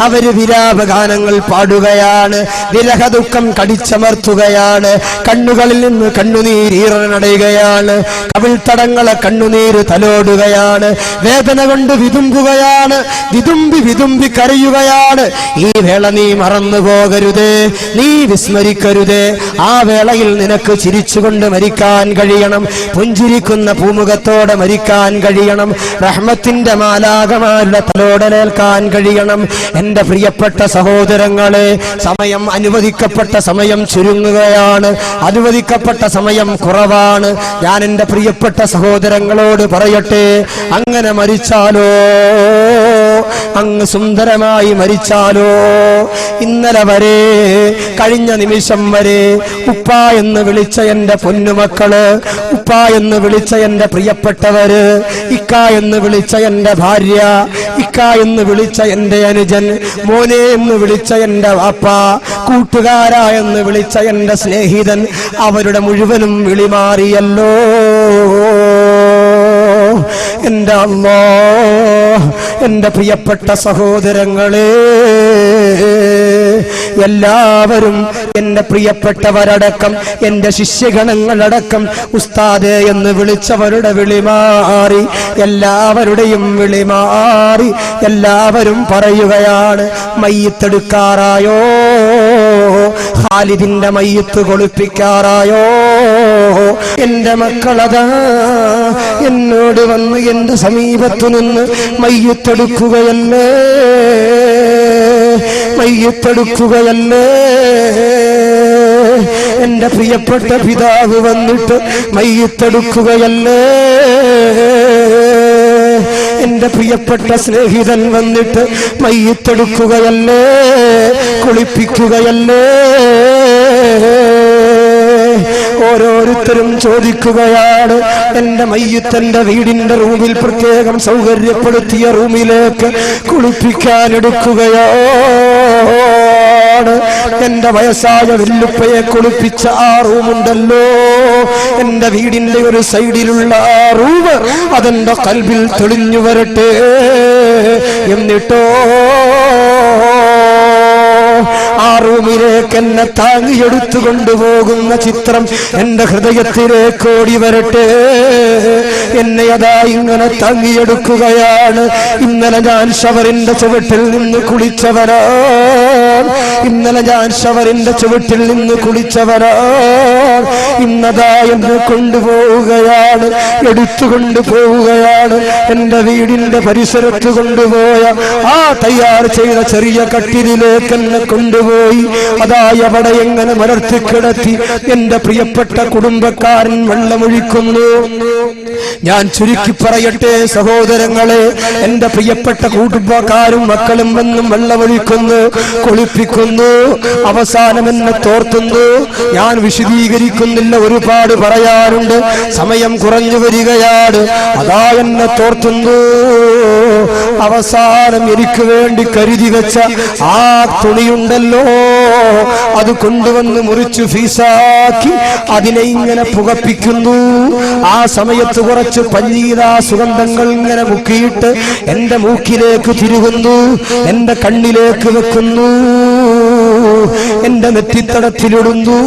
അവർ വിലാപഗാനങ്ങൾ പാടുകയാണ്. വിരഹ ദുഃഖം കടിച്ചമർത്തുകയാണ്. കണ്ണുകളിൽ നിന്ന് കണ്ണുനീരീറനടയുകയാണ് കവിൾത്തടങ്ങളെ കണ്ണുനീര് തലോടുകയാണ്. വേദന കൊണ്ട് വിതുമ്പുകയാണ്. വിതുമ്പി വിതുമ്പി കരയുകയാണ്. ഈ വേള നീ മറന്നു പോകരുതേ. നീ വിസ്മരിക്കരുതേ. ആ വേളയിൽ നിനക്ക് ചിരിച്ചുകൊണ്ട് മരിക്കാൻ കഴിയണം. പുഞ്ചിരിക്കുന്ന പൂമുഖത്തോടെ മരിക്കാൻ കഴിയണം. റഹ്മത്തിന്റെ മാലാകമാരുടെ തലോടലേൽക്കാൻ കഴിയണം. എന്റെ പ്രിയപ്പെട്ട സഹോദരങ്ങളെ സമയം അനുവദിക്കപ്പെട്ട സമയം ചുരുങ്ങുകയാണ്. അനുവദിക്കപ്പെട്ട സമയം കുറവാണ്. ഞാൻ എന്റെ പ്രിയപ്പെട്ട സഹോദരങ്ങളോട് പറയട്ടെ അങ്ങനെ മരിച്ചാലോ? അങ്ങ് സുന്ദരമായി മരിച്ചാലോ? ഇന്നലെ വരെ കഴിഞ്ഞ നിമിഷം വരെ ഉപ്പ എന്ന് വിളിച്ച എന്റെ പൊന്നുമക്കൾ ഉപ്പ എന്ന് വിളിച്ച എന്റെ പ്രിയപ്പെട്ടവര് ഇക്ക എന്ന് വിളിച്ച എന്റെ ഭാര്യ ഇക്ക എന്ന് വിളിച്ച എന്റെ അനുജൻ മോനെ എന്ന് വിളിച്ച എന്റെ വാപ്പ കൂട്ടുകാര എന്ന് വിളിച്ച എന്റെ സ്നേഹിതൻ അവരുടെ മുഴുവനും വിളിമാറിയല്ലോ. എന്റെ അല്ലോ എന്റെ പ്രിയപ്പെട്ട സഹോദരങ്ങളെ എല്ലാവരും എന്റെ പ്രിയപ്പെട്ടവരടക്കം എന്റെ ശിഷ്യഗണങ്ങളടക്കം ഉസ്താദ് എന്ന് വിളിച്ചവരുടെ വിളി മാറി എല്ലാവരുടെയും വിളി മാറി എല്ലാവരും പറയുകയാണ് മയ്യത്തെടുക്കാറായോ? ഖാലിദിന്റെ മയ്യത്ത് കൊളിപ്പിക്കാറായോ? എന്റെ മക്കളതാ എന്നോട് വന്ന് എന്റെ സമീപത്തു നിന്ന് മയ്യത്തെടുക്കുകയല്ലേ? മയ്യത്തെടുക്കുകയല്ലേ? എന്റെ പ്രിയപ്പെട്ട പിതാവ് വന്നിട്ട് മയ്യത്തെടുക്കുകയല്ലേ? എന്റെ പ്രിയപ്പെട്ട സ്നേഹിതൻ വന്നിട്ട് മയ്യത്തെടുക്കുകയല്ലേ? കുളിപ്പിക്കുകയല്ലേ? ഓരോരുത്തരും ചോദിക്കുകയാണ് എന്റെ മയ്യത്തന്റെ വീടിന്റെ റൂമിൽ പ്രത്യേകം സൗകര്യപ്പെടുത്തിയ റൂമിലേക്ക് കുളിപ്പിക്കാൻ എടുക്കുകയാണ് എന്റെ വയസ്സായ വെല്ലുപ്പയെ കുളിപ്പിച്ച ആ റൂമുണ്ടല്ലോ. എന്റെ വീടിന്റെ ഒരു സൈഡിലുള്ള ആ റൂം അതെന്റെ കൽവിൽ തെളിഞ്ഞു വരട്ടെ എന്നിട്ടോ ആ റൂമിലേക്ക് എന്നെ താങ്ങിയെടുത്തു കൊണ്ടുപോകുന്ന ചിത്രം എന്റെ ഹൃദയത്തിലേക്ക് ഓടി വരട്ടെ. എന്നെ അതാ ഇങ്ങനെ താങ്ങിയെടുക്കുകയാണ്. ഇന്നലെ ഞാൻ ഷവറിന്റെ ചുവട്ടിൽ നിന്ന് കുളിച്ചവരാ ഇന്നലെ ഞാൻ ഷവറിന്റെ ചുവട്ടിൽ നിന്ന് കുളിച്ചവനാണ് ഇന്നതാ എന്നെ കൊണ്ടുപോവുകയാണ് എടുത്തുകൊണ്ട് പോവുകയാണ് എന്റെ വീടിന്റെ പരിസരത്ത് കൊണ്ടുപോയ ആ തയ്യാർ ചെയ്ത ചെറിയ കട്ടിലിലേക്ക് എന്നെ കൊണ്ടുപോയി. അതായി അവിടെ എങ്ങനെ മലർത്തി കിടത്തി എന്റെ പ്രിയപ്പെട്ട കുടുംബക്കാരൻ വെള്ളമൊഴിക്കുന്നു. ഞാൻ ചുരുക്കി പറയട്ടെ സഹോദരങ്ങളെ എന്റെ പ്രിയപ്പെട്ട കുടുംബക്കാരും മക്കളും വന്നും വെള്ളമൊഴിക്കുന്നു. കുളിപ്പിക്കുന്നു അവസാനം എന്നെ തോർത്തുന്നു. ഞാൻ വിശദീകരിക്കുന്നില്ല. ഒരുപാട് പറയാറുണ്ട് സമയം കുറഞ്ഞു വരികയാണ്. അതാ എന്നെ തോർത്തുന്നു. അവസാനം എനിക്ക് വേണ്ടി കരുതി വെച്ച ആ തുണിയുണ്ടല്ലോ. അത് കൊണ്ടുവന്ന് മുറിച്ച് ഫീസാക്കി അതിനെ ഇങ്ങനെ പുകപ്പിക്കുന്നു. ആ സമയത്ത് കുറച്ച് പഞ്ഞീതാ സുഗന്ധങ്ങൾ ഇങ്ങനെ മുക്കിയിട്ട് എന്റെ മൂക്കിലേക്ക് തിരുകുന്നു. എന്റെ കണ്ണിലേക്ക് വെക്കുന്നു. എന്റെ നെറ്റിത്തടത്തിലിടുന്നു.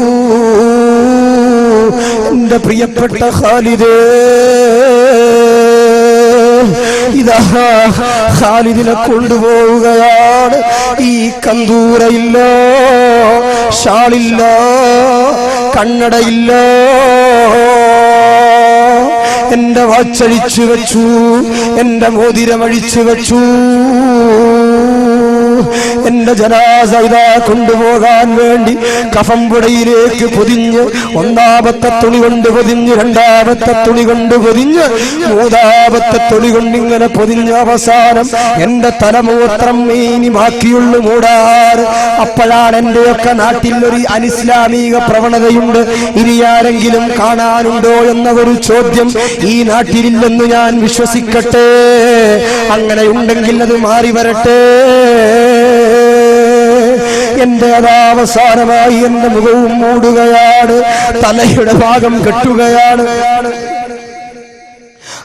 എന്റെ പ്രിയപ്പെട്ട ഖാലിദേ ഇതാ കൊണ്ടുപോവുകയാണ്. ഈ കന്തൂരയില്ല ഷാളില്ല കണ്ണടയില്ല. എന്റെ വാച്ചഴിച്ചു വെച്ചു എന്റെ മോതിരം അഴിച്ചു വെച്ചു. എന്റെ ജനാസ ഇതാ കൊണ്ടുപോകാൻ വേണ്ടി കഫമ്പുടയിലേക്ക് പൊതിഞ്ഞ് ഒന്നാമത്തെ തുണി കൊണ്ട് പൊതിഞ്ഞ് രണ്ടാമത്തെ തുണി കൊണ്ട് പൊതിഞ്ഞ് മൂന്നാമത്തെ തുണി കൊണ്ട് ഇങ്ങനെ പൊതിഞ്ഞ അവസാനം എന്റെ തലമൂത്രം ഇനി ബാക്കിയുള്ളു മൂടാറ്. അപ്പോഴാണ് എന്റെയൊക്കെ നാട്ടിൽ ഒരു അനിസ്ലാമിക പ്രവണതയുണ്ട്. ഇനി ആരെങ്കിലും കാണാനുണ്ടോ എന്ന ഒരു ചോദ്യം ഈ നാട്ടിലില്ലെന്ന് ഞാൻ വിശ്വസിക്കട്ടെ. അങ്ങനെ ഉണ്ടെങ്കിൽ അത് മാറി വരട്ടെ. എന്റെ അതാവസാനമായി എന്റെ മുഖവും മൂടുകയാണ്. തലയുടെ ഭാഗം കെട്ടുകയാണ്.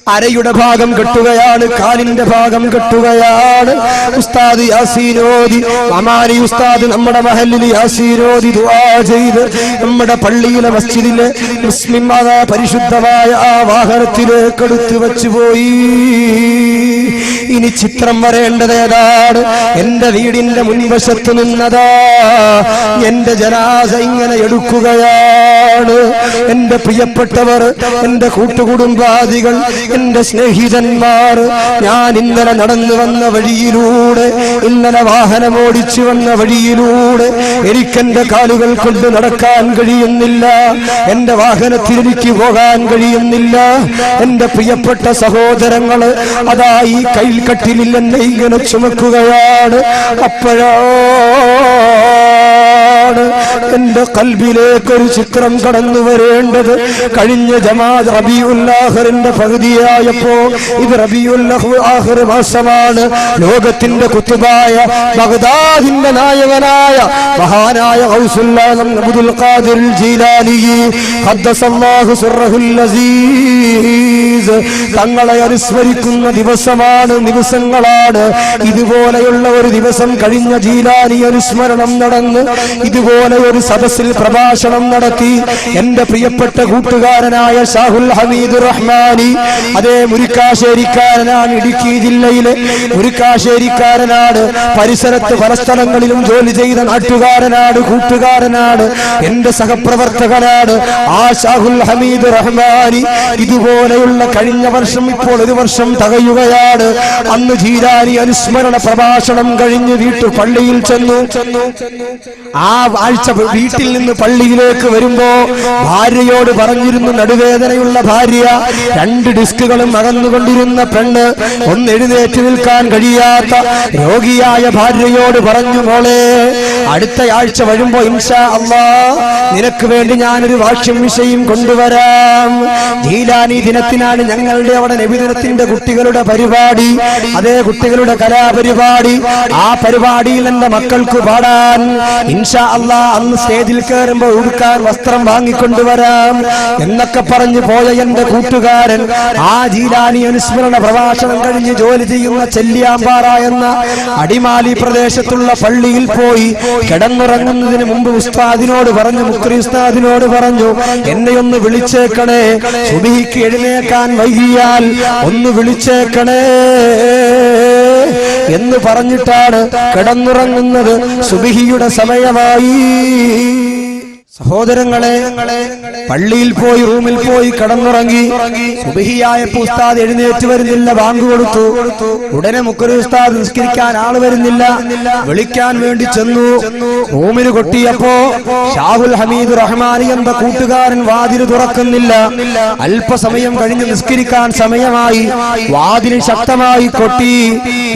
അരയുടെ ഭാഗം കെട്ടുകയാണ് കാലിന്റെ ഭാഗം കെട്ടുകയാണ്. ഉസ്താദ് യാസീനോദി അമാനി ഉസ്താദ് നമ്മുടെ മഹലിൽ യാസീനോദി ദുആ ചെയ്ത് നമ്മുടെ പള്ളിയിലെ മസ്ജിദിലെ മുസ്ലിം മത പരിശുദ്ധമായ ആ വാഹനത്തിലേക്ക് എടുത്തു വെച്ചു പോയി. ഇനി ചിത്രം വരേണ്ടത് ഏതാണ്? എന്റെ വീടിന്റെ മുൻവശത്ത് നിന്നതാ. എന്റെ ജനാസ ഇങ്ങനെ എടുക്കുകയാണ്. എന്റെ പ്രിയപ്പെട്ടവർ എന്റെ കൂട്ടുകുടുംബാദികൾ എന്റെ സ്നേഹിതന്മാർ ഞാൻ ഇന്നലെ നടന്നു വന്ന വഴിയിലൂടെ ഇന്നലെ വാഹനം ഓടിച്ചു വന്ന വഴിയിലൂടെ എനിക്കെന്റെ കാലുകൾ കൊണ്ട് നടക്കാൻ കഴിയുന്നില്ല എന്റെ വാഹനത്തിൽ എനിക്ക് പോകാൻ കഴിയുന്നില്ല. എന്റെ പ്രിയപ്പെട്ട സഹോദരങ്ങൾ അതായി കയ്യിൽ കട്ടിലില്ലെന്നെ ഇങ്ങനെ ചുമക്കുകയാണ്. അപ്പോഴാണ് എന്റെ കൽബിലേക്ക് ഒരു ചിത്രം കടന്നു വരേണ്ടത് കഴിഞ്ഞ ജമാഅത്ത് റബിയുല്ലാഹറിന്റെ പകുതിയായപ്പോ ഇത് റബിയുല്ലാഹർ മാസമാണ്. ലോകത്തിന്റെ കുത്തുബായ ബഗ്ദാദിന്റെ നായകനായ മഹാനായ ജീലാനി. തങ്ങളെ അനുസ്മരിക്കുന്ന ദിവസമാണ് ദിവസങ്ങളാണ്. ഇതുപോലെയുള്ള ഒരു ദിവസം കഴിഞ്ഞ ജീലാനി അനുസ്മരണം നടന്ന് ഇതുപോലെ ഒരു സദസ്സിൽ പ്രഭാഷണം നടത്തി എന്റെ പ്രിയപ്പെട്ട കൂട്ടുകാരനായ ഷാഹുൽ ഹമീദ് റഹ്മാനി അതേ മുരിക്കാശ്ശേരിക്കാരനാണ് ഇടുക്കി ജില്ലയിലെ മുരിക്കാശ്ശേരിക്കാരനാണ് പരിസരത്ത് പല സ്ഥലങ്ങളിലും ജോലി ചെയ്ത നാട്ടുകാരനാണ് കൂട്ടുകാരനാണ് എന്റെ സഹപ്രവർത്തകനാണ് ആ ഷാഹുൽ ഹമീദ് റഹ്മാനി. ഇതുപോലെയുള്ള കഴിഞ്ഞ വർഷം ഇപ്പോൾ ഒരു വർഷം തകയുകയാണ്. അന്ന് ജീരാനി അനുസ്മരണ പ്രഭാഷണം കഴിഞ്ഞ് വീട്ടു പള്ളിയിൽ ചെന്നു. ആ ആഴ്ച വീട്ടിൽ നിന്ന് പള്ളിയിലേക്ക് വരുമ്പോ ഭാര്യയോട് പറഞ്ഞിരുന്നു നടുവേദനയുള്ള ഭാര്യ രണ്ട് ഡിസ്കുകളും നടന്നുകൊണ്ടിരുന്ന പെണ്ണ് ഒന്ന് എഴുന്നേറ്റ് നിൽക്കാൻ കഴിയാത്ത രോഗിയായ ഭാര്യയോട് പറഞ്ഞു മോളെ അടുത്ത ആഴ്ച വരുമ്പോ ഇൻഷാ അള്ളാ നിനക്ക് വേണ്ടി ഞാനൊരു വാക്യം വിഷയം കൊണ്ടുവരാം. ജീലാനി ദിനത്തിനാണ് ഞങ്ങളുടെ അവിടെ നബിദിനത്തിന്റെ കുട്ടികളുടെ പരിപാടി അതേ കുട്ടികളുടെ കലാപരിപാടി. ആ പരിപാടിയിൽ എന്റെ മക്കൾക്ക് പാടാൻ ഇൻഷാ അള്ളാ അന്ന് സ്റ്റേജിൽ കയറുമ്പോ ഉടുക്കാൻ വസ്ത്രം വാങ്ങിക്കൊണ്ടുവരാം എന്നൊക്കെ പറഞ്ഞു പോയ എന്റെ കൂട്ടുകാരൻ ആ ജീലാനി അനുസ്മരണ പ്രഭാഷണം കഴിഞ്ഞ് ജോലി ചെയ്യുന്ന ചെല്ലിയാമ്പാറ എന്ന അടിമാലി പ്രദേശത്തുള്ള പള്ളിയിൽ പോയി കിടന്നുറങ്ങുന്നതിന് മുമ്പ് ഉസ്താദിനോട് പറഞ്ഞു മുക്രി ഉസ്താദിനോട് പറഞ്ഞു എന്നെ ഒന്ന് വിളിച്ചേക്കണേ. സുബിഹിക്ക് എഴുന്നേക്കാൻ വൈകിയാൽ ഒന്ന് വിളിച്ചേക്കണേ. എന്ന് പറഞ്ഞിട്ടാണ് കിടന്നുറങ്ങുന്നത് സുബിഹിയുടെ സമയമായി. സഹോദരങ്ങളെ പള്ളിയിൽ പോയി റൂമിൽ പോയി കടന്നുറങ്ങി. സുബഹിയായ ഉസ്താദ് എഴുന്നേറ്റ് വരുന്നില്ല ബാങ്ക് കൊടുത്തു. ഉടനെ മുക്കരു ഉസ്താദ് നിസ്കരിക്കാൻ ആൾ വരുന്നില്ല. വിളിക്കാൻ വേണ്ടി ചെന്നു. റൂമിന് കൊട്ടിയപ്പോ ഷാഹുൽ ഹമീദ് റഹ്മാനി എന്ന കൂട്ടുകാരൻ വാതിൽ തുറക്കുന്നില്ല. അല്പസമയം കഴിഞ്ഞ് നിസ്കരിക്കാൻ സമയമായി. വാതിൽ ശക്തമായി കൊട്ടി.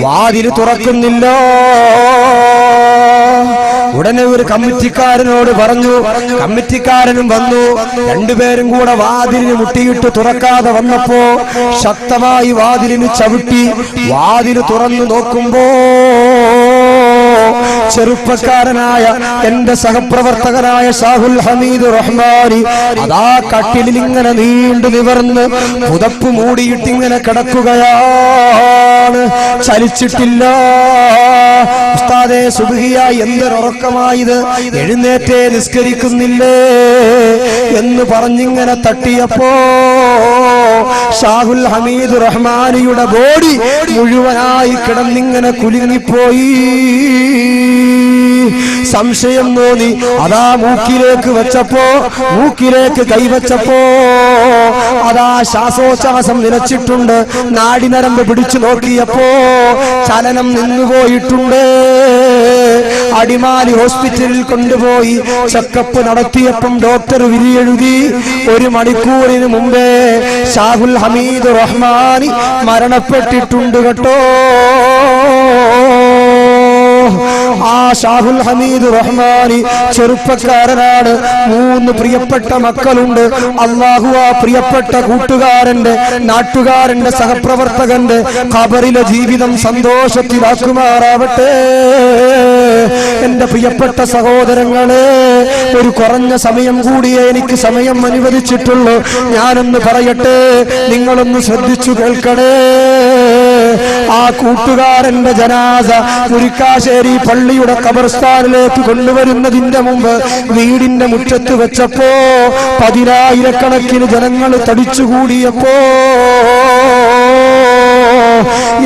വാതിൽ തുറക്കുന്നില്ലോ. ഉടനെ ഒരു കമ്മിറ്റിക്കാരനോട് പറഞ്ഞു കമ്മിറ്റിക്കാരനും വന്നു രണ്ടുപേരും കൂടെ വാതിലിന് മുട്ടിയിട്ട് തുറക്കാതെ വന്നപ്പോ ശക്തമായി വാതിലിന് ചവിട്ടി വാതിൽ തുറന്നു നോക്കുമ്പോ ചെറുപ്പക്കാരനായ എന്റെ സഹപ്രവർത്തകനായ ഷാഹുൽ ഹമീദ് റഹ്മാനി അതാ കട്ടിലിൽ ഇങ്ങനെ നീണ്ടു നിവർന്ന് പുതപ്പ് മൂടിയിട്ട് ഇങ്ങനെ കിടക്കുകയാണ്. ചലിച്ചിട്ടില്ല. ഉസ്താദെ സുബിഹിയായി എന്തൊരുറക്കമായത് എഴുന്നേറ്റേ നിസ്കരിക്കുന്നില്ലേ എന്ന് പറഞ്ഞിങ്ങനെ തട്ടിയപ്പോ ഷാഹുൽ ഹമീദ് റഹ്മാനിയുടെ ബോഡി മുഴുവനായി കിടന്നിങ്ങനെ കുലുങ്ങിപ്പോയി. സംശയം തോന്നി. അതാ മൂക്കിലേക്ക് വെച്ചപ്പോ മൂക്കിലേക്ക് കൈവച്ചപ്പോ അതാ ശ്വാസോച്ഛാസം നിലച്ചിട്ടുണ്ട്. നാടിനരമ്പ് പിടിച്ചു നോക്കിയപ്പോ ചലനം നിന്നുപോയിട്ടുണ്ട്. അടിമാലി ഹോസ്പിറ്റലിൽ കൊണ്ടുപോയി ചെക്കപ്പ് നടത്തിയപ്പം ഡോക്ടർ വിരിയെഴുതി ഒരു മണിക്കൂറിന് മുമ്പേ ഷാഹുൽ ഹമീദ് റഹ്മാനി മരണപ്പെട്ടിട്ടുണ്ട് കേട്ടോ. ആ ഷാഹുൽ ഹമീദ് റഹ്മാനി ചെറുപ്പക്കാരനാണ്. മൂന്ന് പ്രിയപ്പെട്ട മക്കളുണ്ട്. അള്ളാഹു ആ പ്രിയപ്പെട്ട കൂട്ടുകാരന്റെ നാട്ടുകാരന്റെ സഹപ്രവർത്തകന്റെ ഖബറിലെ ജീവിതം സന്തോഷത്തിലാക്കുമാറാവട്ടെ. എന്റെ പ്രിയപ്പെട്ട സഹോദരങ്ങളെ ഒരു കുറഞ്ഞ സമയം കൂടിയേ എനിക്ക് സമയം അനുവദിച്ചിട്ടുള്ളൂ. ഞാനൊന്ന് പറയട്ടെ നിങ്ങളൊന്ന് ശ്രദ്ധിച്ചു കേൾക്കണേ. ആ കൂട്ടുകാരന്റെ ജനാസ മുരിക്കാശ്ശേരി പള്ളിയുടെ കബർസ്ഥാനിലേക്ക് കൊണ്ടുവരുന്നതിന്റെ മുമ്പ് വീടിന്റെ മുറ്റത്ത് വെച്ചപ്പോ പതിനായിരക്കണക്കിന് ജനങ്ങൾ തടിച്ചുകൂടിയപ്പോ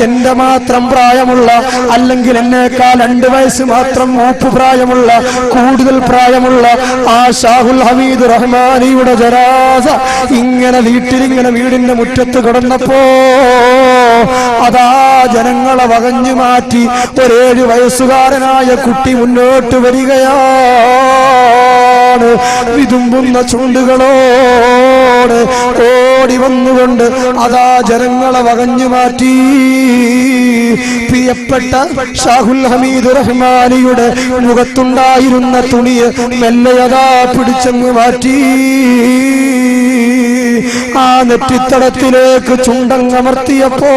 എന്റെ മാത്രം പ്രായമുള്ള അല്ലെങ്കിൽ എന്നേക്കാൾ രണ്ട് വയസ്സ് മാത്രം മൂപ്പ് പ്രായമുള്ള കൂടുതൽ പ്രായമുള്ള ആ ഷാഹുൽ ഹമീദ് റഹ്മാനിയുടെ ജനാസ ഇങ്ങനെ വീട്ടിലിങ്ങനെ വീടിന്റെ മുറ്റത്ത് കിടന്നപ്പോ അതാ ജനങ്ങളെ വകഞ്ഞു മാറ്റി ഒരേഴ് വയസ്സുകാരനായ കുട്ടി മുന്നോട്ട് വരികയാണ്. വിതുമ്പുന്ന ചുണ്ടുകളോട് ഓടി വന്നുകൊണ്ട് അതാ ജനങ്ങളെ വകഞ്ഞു മാറ്റി. പ്രിയപ്പെട്ട ഷാഹുൽ ഹമീദ് റഹ്മാനിയുടെ മുഖത്തുണ്ടായിരുന്ന തുണിയെ മെല്ലയതാ പിടിച്ചങ്ങ് മാറ്റി. ആ നെറ്റിത്തടത്തിലേക്ക് ചുണ്ടങ്ങമർത്തിയപ്പോ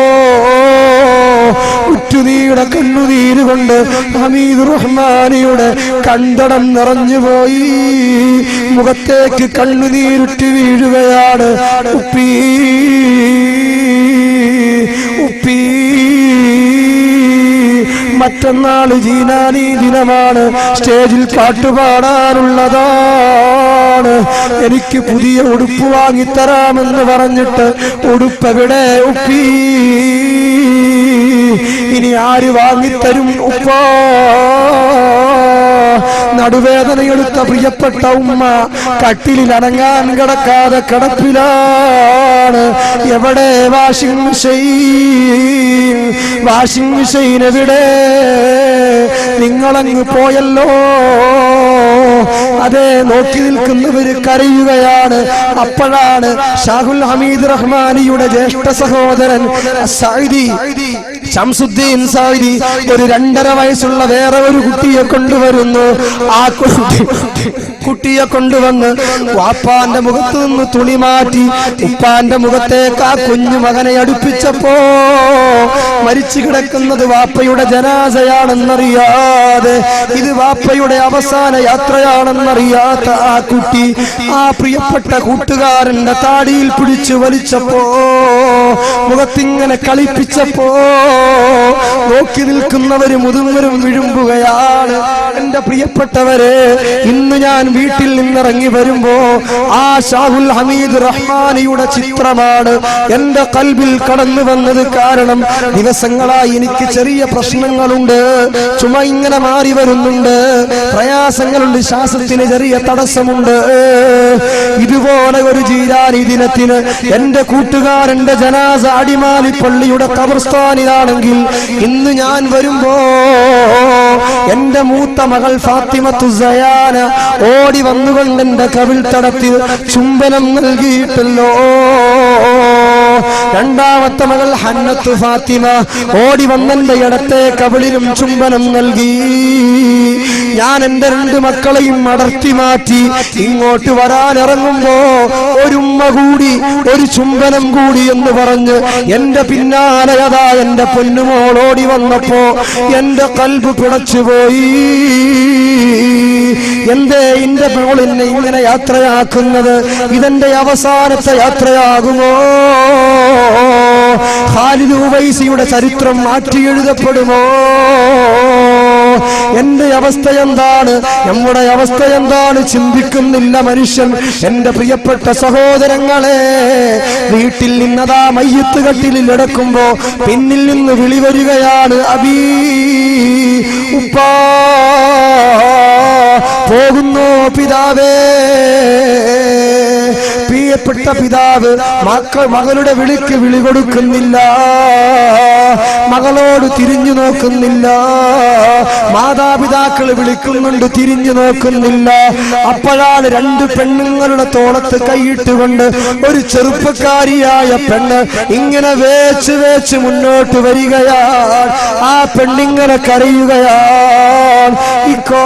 ഉറ്റുനീടെ കണ്ണുനീര് കൊണ്ട് ഹമീദ് റഹ്മാനിയുടെ കണ്ടടം നിറഞ്ഞുപോയി മുഖത്തേക്ക് കണ്ണുനീരുറ്റി വീഴുകയാണ് ഉപ്പീ. ഉപ്പീ. മറ്റന്നാൾ ജീനാനി ദിനമാണ്. സ്റ്റേജിൽ പാട്ടുപാടാനുള്ളതാണ് എനിക്ക് പുതിയ ഉടുപ്പ് വാങ്ങിത്തരാമെന്ന് പറഞ്ഞിട്ട് ഉടുപ്പ് എവിടെ ഉപ്പീ ഇനി ആര് വാങ്ങിത്തരും? ഉപ്പാ. നടുവേദനയെടുത്ത പ്രിയപ്പെട്ട ഉമ്മ കട്ടിലിൽ അനങ്ങാൻ കിടക്കാതെ കിടപ്പിലാണ്. എവിടെ വാഷിംഗ് മെഷീൻ? വാഷിംഗ് മെഷീൻ എവിടെ? നിങ്ങളങ്ങ് പോയല്ലോ. അതെ നോക്കി നിൽക്കുന്നവര് കരയുകയാണ്. അപ്പോഴാണ് ഷാഹുൽ ഹമീദ് റഹ്മാനിയുടെ ജ്യേഷ്ഠ സഹോദരൻ ഷംസുദ്ദീൻ സാരി ഒരു രണ്ടര വയസ്സുള്ള വേറെ ഒരു കുട്ടിയെ കൊണ്ടുവരുന്നു. ആ കുട്ടി കുട്ടിയെ കൊണ്ടുവന്ന് വാപ്പാന്റെ മുഖത്ത് നിന്ന് തുണി മാറ്റി ഉപ്പാന്റെ മുഖത്തേക്ക് ആ കുഞ്ഞു മകനെ അടുപ്പിച്ചപ്പോ മരിച്ചു കിടക്കുന്നത് വാപ്പയുടെ ജനാസയാണെന്നറിയാതെ. ഇത് വാപ്പയുടെ അവസാന യാത്രയാണെന്നറിയാത്ത ആ കുട്ടി ആ പ്രിയപ്പെട്ട കൂട്ടുകാരന്റെ താടിയിൽ പിടിച്ചു വലിച്ചപ്പോ മുഖത്തിങ്ങനെ കളിപ്പിച്ചപ്പോ നോക്കി നിൽക്കുന്നവര് മുതിർന്നവരും വിഴുമ്പുകയാണ്. എന്റെ പ്രിയപ്പെട്ടവരെ ഇന്ന് ഞാൻ വീട്ടിൽ നിന്നിറങ്ങി വരുമ്പോ ആ ഷാഹുൽ ഹമീദ് റഹ്മാനിയുടെ ചിത്രമാണ് എന്റെ കൽബിൽ കടന്നു വന്നത്. കാരണം ദിവസങ്ങളായി എനിക്ക് ചെറിയ പ്രശ്നങ്ങളുണ്ട്. ചുമ ഇങ്ങനെ മാറി വരുന്നുണ്ട്. പ്രയാസങ്ങളുണ്ട്. ശ്വാസത്തിന് ചെറിയ തടസ്സമുണ്ട്. ഇതുപോലെ ഒരു ജീരാനി ദിനത്തിന് എന്റെ കൂട്ടുകാരന്റെ ജനാസ അടിമാലി പള്ളിയുടെ കബർസ്ഥാനിലാണെങ്കിൽ ഇന്ന് ഞാൻ വരുമ്പോ എന്റെ മൂത്ത മകൾ ഫാത്തിമത്തു സയാന ഓടി വന്നുകൊണ്ട് എന്റെ കവിൾ തടത്തിൽ ചുംബനം നൽകിയിട്ടല്ലോ. രണ്ടാമത്തെ മകൾ ഹന്നത്തു ഫാത്തിമ ഓടി വന്നെന്റെ ഇടത്തെ കവിളിലും ചുംബനം നൽകി. ഞാൻ എന്റെ രണ്ട് മക്കളെയും അടർത്തി മാറ്റി. ഇങ്ങോട്ട് വരാനിറങ്ങുമ്പോ ഒരുമ്മ ഒരു കൂടി ഒരു ചുംബനം കൂടി എന്ന് പറഞ്ഞ് എന്റെ പിന്നാലെ അതാ എന്റെ പൊന്നുമോൾ ഓടി വന്നപ്പോ എന്റെ കൽബ് പിടച്ചുപോയി എന്റെ മോൾ എന്നെ ഇങ്ങനെ യാത്രയാക്കുന്നത്? ഇതെന്റെ അവസാനത്തെ യാത്രയാകുമോ? ഖാലിദ് ഉവൈസിയുടെ ചരിത്രം മാറ്റി എഴുതപ്പെടുമോ എന്റെ അവസ്ഥ എന്താണ്? നമ്മുടെ അവസ്ഥ എന്താണ്? ചിന്തിക്കുന്നില്ല മനുഷ്യൻ. എന്റെ പ്രിയപ്പെട്ട സഹോദരങ്ങളെ വീട്ടിൽ നിന്നതാ മയ്യത്ത് കട്ടിലിൽ എടുക്കുമ്പോ പിന്നിൽ നിന്ന് വിളി വരികയാണ് ഉപ്പാ പോകുന്നു പിതാവേ. പ്രിയപ്പെട്ട പിതാവ് മക്കൾ മകളുടെ വിളിക്ക് വിളി കൊടുക്കുന്നില്ല. മകളോട് തിരിഞ്ഞു നോക്കുന്നില്ല. മാതാപിതാക്കൾ വിളിക്കുന്നുണ്ട് തിരിഞ്ഞു നോക്കുന്നില്ല. അപ്പോഴാണ് രണ്ട് പെണ്ണുങ്ങളുടെ തോളത്ത് കൈയിട്ടുകൊണ്ട് ഒരു ചെറുപ്പക്കാരിയായ പെണ്ണ് ഇങ്ങനെ വേച്ച് വേച്ച് മുന്നോട്ട് വരികയാണ്. ആ പെണ്ണിങ്ങനെ കരയുകയാണ്. ഇക്കോ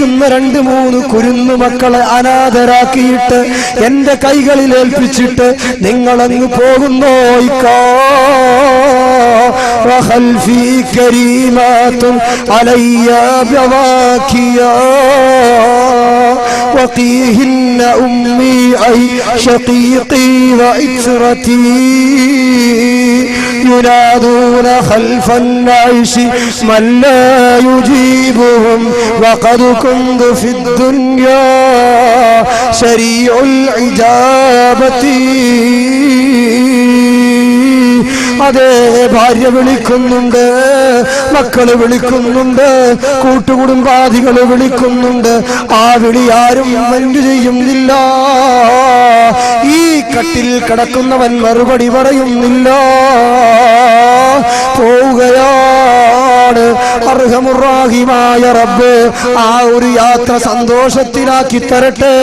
നിൽക്കുന്ന നിൽക്കുന്ന രണ്ട് മൂന്ന് കുരുന്നു മക്കളെ അനാഥരാക്കിയിട്ട് എന്റെ കൈകളിൽ ഏൽപ്പിച്ചിട്ട് നിങ്ങളങ്ങ് പോകുന്നോ ഇക്കാ وخلفي كريمات علي بواكيا وقيهن أمي أي شقيقي وإترتي ينادون خلف النعش من لا يجيبهم وقد كنت في الدنيا سريع العجابة അതെ ഭാര്യ വിളിക്കുന്നുണ്ട് മക്കൾ വിളിക്കുന്നുണ്ട് കൂട്ടുകുടുംബാദികൾ വിളിക്കുന്നുണ്ട്. ആ വിളി ആരും ചെയ്യുന്നില്ല. ഈ കട്ടിൽ കിടക്കുന്നവൻ മറുപടി പറയുന്നില്ല. പോവുകയാണ് അർഹമുറാഹിമായ റബ്ബ്. ആ ഒരു യാത്ര സന്തോഷത്തിലാക്കി തരട്ടെ.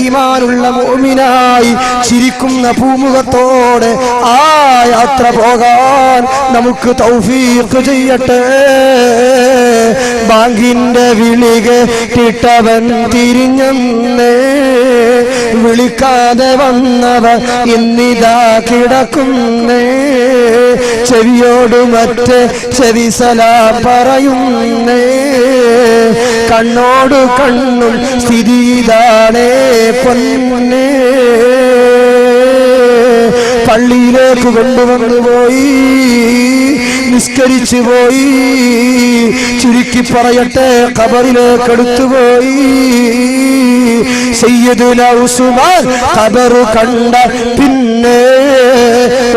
ഈമാനുള്ള മോമിനായി ചിരിക്കുന്ന പൂമുഖത്തോടെ ആ യാത്ര പോകാൻ നമുക്ക് തൗഫീഖ് ചെയ്യട്ടെ. ബാങ്കിന്റെ വിളിക കിട്ടവൻ തിരിഞ്ഞെന്നേ. വിളിക്കാതെ വന്നവ ഇന്നിതാ കിടക്കുന്നേ. ചെവിയോട് മറ്റ് ചെവി സലാം പറയുന്നേ. കണ്ണോട് കണ്ണും സ്ഥിതിതാണേ പൊന്നേ. പള്ളിയിലേക്ക് കൊണ്ടുവന്നു പോയി. നിസ്കരിച്ചു പോയി. ചുരുക്കി പറയട്ടെ കബറിലേക്ക് എടുത്തുപോയി സയ്യദുന ഉസ്മാൻ കബറു കണ്ട പിന്നെ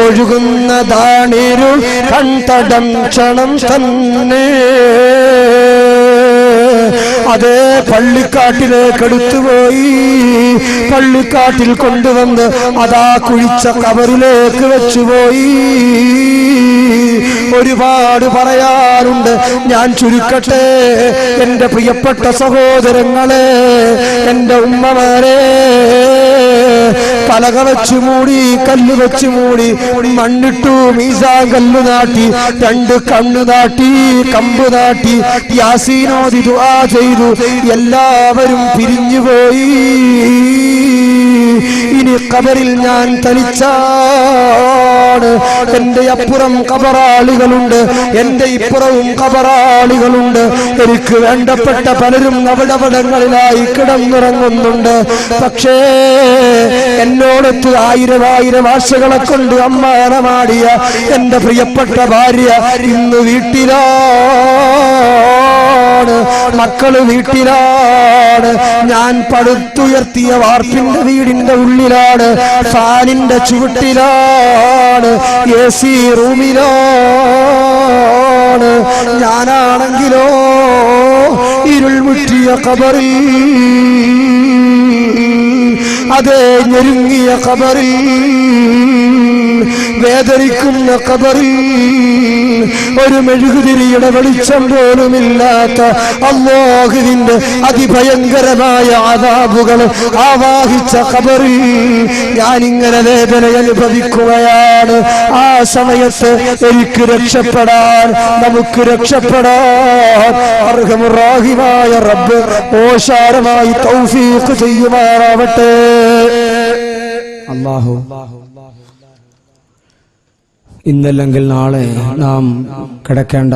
ഒഴുകുന്നതാണിരു കണ്ടടം ക്ഷണം തന്നെ. അതേ പള്ളിക്കാട്ടിലേക്ക് എടുത്തുപോയി പള്ളിക്കാട്ടിൽ കൊണ്ടുവന്ന് അതാ കുഴിച്ച കവറിലേക്ക് വെച്ചുപോയി. ഒരുപാട് പറയാറുണ്ട് ഞാൻ ചുരുക്കട്ടെ എന്റെ പ്രിയപ്പെട്ട സഹോദരങ്ങളെ എന്റെ ഉമ്മമാരെ പലക വെച്ച് മൂടി കല്ല് വെച്ച് മൂടി മണ്ണിട്ടു മീസാ കല്ല് നാട്ടി രണ്ട് കണ്ണു നാട്ടി കമ്പ് നാട്ടി യാസീനോദി ദുആ ചെയ്തു എല്ലാവരും പിരിഞ്ഞുപോയി ഇനി കബറിൽ ഞാൻ തനിച്ചാണ്. എന്റെ അപ്പുറം കബറാളികളുണ്ട് എന്റെ ഇപ്പുറവും കബറാളികളുണ്ട് എനിക്ക് വേണ്ടപ്പെട്ട പലരും അവിടവിടങ്ങളിലായി കിടന്നുറങ്ങുന്നുണ്ട്. പക്ഷേ എന്നോടൊത്ത് ആയിരം ആയിരം ആശകളെ കൊണ്ട് അമ്മാനമാടിയ എന്റെ പ്രിയപ്പെട്ട ഭാര്യ ഇന്ന് വീട്ടിലാണ് മക്കൾ വീട്ടിലാണ്. ഞാൻ പടുത്തുയർത്തിയ വാർപ്പിന്റെ വീടിന്റെ ഉള്ളിലാണ്. ഫാനിന്റെ ചുവട്ടിലാണ്. എ സി റൂമിലാണ്. ഞാനാണെങ്കിലോ ഇരുൾമുറ്റിയ കബറി അതേ ഞെരുങ്ങിയ കബറിൽ വേദനിക്കുന്ന കബറിൽ ഒരു മെഴുകുതിരിയുടെ വെളിച്ചം പോലുമില്ലാത്ത അള്ളാഹുവിന്റെ അതിഭയങ്കരമായ ആദാബുകൾ ആവാഹിച്ച കബറിൽ ഞാനിങ്ങനെ വേദന അനുഭവിക്കുകയാണ്. ആ സമയത്ത് എനിക്ക് രക്ഷപ്പെടാൻ നമുക്ക് രക്ഷപ്പെടാൻ അർഹമുറാഹിമായ റബ്ബ് ഓശാരമായി തൗഫീഖ് ചെയ്യുമാറാവട്ടെ. അള്ളാഹു ഇന്നല്ലെങ്കിൽ നാളെ നാം കിടക്കേണ്ട.